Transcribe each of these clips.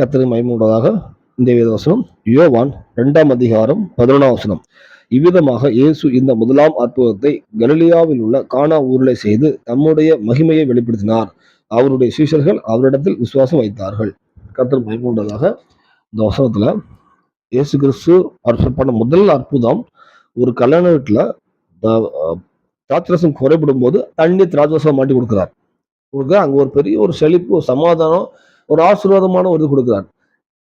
கத்திரி மைமுண்டதாக இந்த வேத வசனம் யோவான் இரண்டாம் அதிகாரம் பதினொன்றாம் வசனம். இவ்விதமாக இயேசு இந்த முதலாம் அற்புதத்தை கலிலியாவில் உள்ள கானா ஊரிலே செய்து தம்முடைய மகிமையை வெளிப்படுத்தினார். அவருடைய சீஷர்கள் அவரிடத்தில் விசுவாசம் வைத்தார்கள். கத்தர் மைமுண்டதாக இந்த வசனத்தில் இயேசு கிறிஸ்து அவர் பண்ண முதல் அற்புதம் ஒரு கல்யாண வீட்டில் திராட்சரசம் குறைபடும் போது தண்ணி திராட்சரசம் மாட்டி கொடுக்குறார். கொடுக்க அங்கே ஒரு பெரிய ஒரு செழிப்பு சமாதானம் ஒரு ஆசீர்வாதமான ஒரு இது கொடுக்குறார்.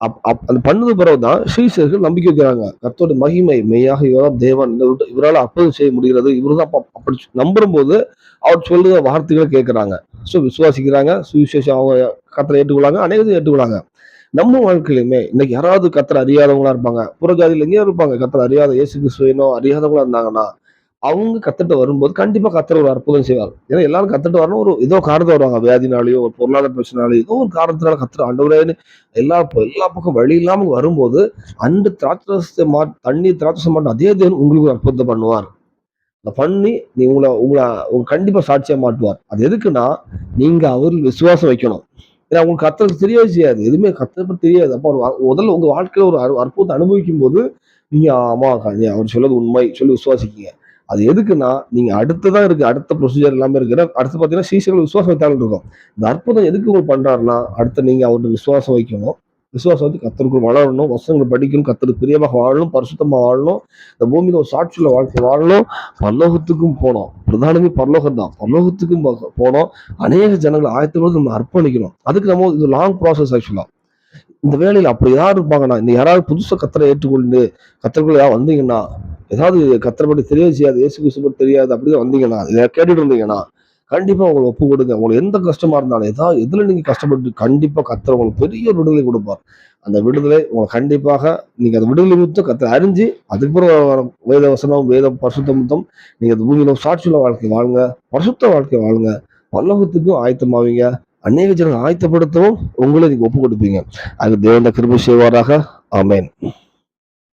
அப் அப் அது பண்ணது பிறகுதான் ஸ்ரீசர்கள் நம்பிக்கை வைக்கிறாங்க. கத்தோட மகிமை மெய்யாக இவரால் தேவன் இவரால் அப்போது செய்ய முடிகிறது. இவரு தான் அப்படி நம்பும் போது அவர் சொல்லுற வார்த்தைகளை கேட்குறாங்க. ஸோ விசுவாசிக்கிறாங்க. சுவிசேஷம் அவங்க கத்தரை ஏற்றுக்கொள்ளாங்க அநேகத்தையும் ஏற்றுக்கொள்ளாங்க நம்ம வாழ்க்கையிலுமே இன்னைக்கு யாராவது கத்தரை அறியாதவங்களா இருப்பாங்க. புறஜாதியில் எங்கேயும் இருப்பாங்க. கத்தரை அறியாத இயேசு கிறிஸ்துவனோ அறியாதவங்களா இருந்தாங்கன்னா அவங்க கத்துட்டு வரும்போது கண்டிப்பா கத்துற ஒரு அற்புதம் செய்வார். ஏன்னா எல்லாரும் கத்துட்டு வரணும். ஒரு ஏதோ காரணத்தை வருவாங்க. வியாதினாலேயோ ஒரு பொருளாதார பிரச்சனாலேயோ ஏதோ ஒரு காரணத்தினால கத்துற ஆண்டவரேன்னு எல்லா எல்லா பக்கம் வழி இல்லாம வரும்போது அந்த திராட்சை மா தண்ணி திராட்சை மாட்டும் அதே தேவன் உங்களுக்கு ஒரு அற்புதத்தை பண்ணுவார். அதை பண்ணி நீ உங்களை உங்களை உங்க கண்டிப்பா சாட்சியா மாட்டுவார் அது எதுக்குன்னா நீங்க அவரில் விசுவாசம் வைக்கணும். ஏன்னா உங்களுக்கு கத்துறது தெரியவே செய்யாது. எதுவுமே கத்தரை தெரியாது. அப்போ ஒரு முதல்ல உங்க வாழ்க்கையில ஒரு அற்புதத்தை அனுபவிக்கும் போது நீங்க ஆமா நீ அவர் சொல்லது உண்மை. சொல்லி விசுவாசிக்கீங்க. அது எதுக்குன்னா நீங்க அடுத்ததான் இருக்கு அடுத்த ப்ரொசீஜர் எல்லாமே இருக்கிற அடுத்து பார்த்தீங்கன்னா சீசர்கள் விசுவாசம் வைத்தாலும் இருக்கும். இந்த அற்புதம் எதுக்கு உங்களுக்கு பண்றாருன்னா அடுத்து நீங்க அவர்கிட்ட விசுவாசம் வைக்கணும். விசுவாசம் வந்து கத்தருக்குள் வளரணும் வசனங்கள் படிக்கணும் கத்தருக்கு பிரியமாக வாழணும் பரிசுத்தமாக வாழணும் இந்த பூமியில் ஒரு சாட்சியில் வாழ்க்கை வாழணும். பரலோகத்துக்கும் போனோம். பிரதானமே பரலோகம் தான் பரலோகத்துக்கும் போனோம். அநேக ஜனங்கள் ஆயத்தோடு நம்ம அர்ப்பணிக்கணும். அதுக்கு நம்ம இது லாங் ப்ராசஸ் ஆக்சுவலாக இந்த வேலையில் அப்படி யார் இருப்பாங்கன்னா இந்த யாராவது புதுசாக கத்தரை ஏற்றுக்கொண்டு கத்தருக்குள்ள யாராவது வந்தீங்கன்னா ஏதாவது கத்தரை பற்றி செய்யாது இயேசு கிறிஸ்து பற்றி தெரியாது அப்படின்னு வந்தீங்கன்னா இதை கேட்டுட்டு இருந்தீங்கன்னா கண்டிப்பாக உங்களை ஒப்பு கொடுங்க. உங்களுக்கு எந்த கஷ்டமா இருந்தாலும் ஏதாவது எதில் நீங்கள் கஷ்டப்பட்டு கண்டிப்பாக கத்தர் உங்களுக்கு பெரிய விடுதலை கொடுப்பார். அந்த விடுதலை உங்களை கண்டிப்பாக நீங்கள் அந்த விடுதலை முத்தம் கத்தை அறிஞ்சு அதுக்கப்புறம் வேத வசனம் வேத பரிசுத்தமுத்தம் நீங்கள் அந்த பூமியில் சாட்சியுள்ள வாழ்க்கை வாழுங்க பரிசுத்த வாழ்க்கை வாழுங்க. பல்லவத்துக்கும் ஆயத்தமாவீங்க அநேக ஜனங்கள் ஆயத்தப்படுத்தவும் உங்களை நீங்கள் ஒப்பு கொடுப்பீங்க. அது தேவந்த கிருபி செய்வாராக. ஆமேன்.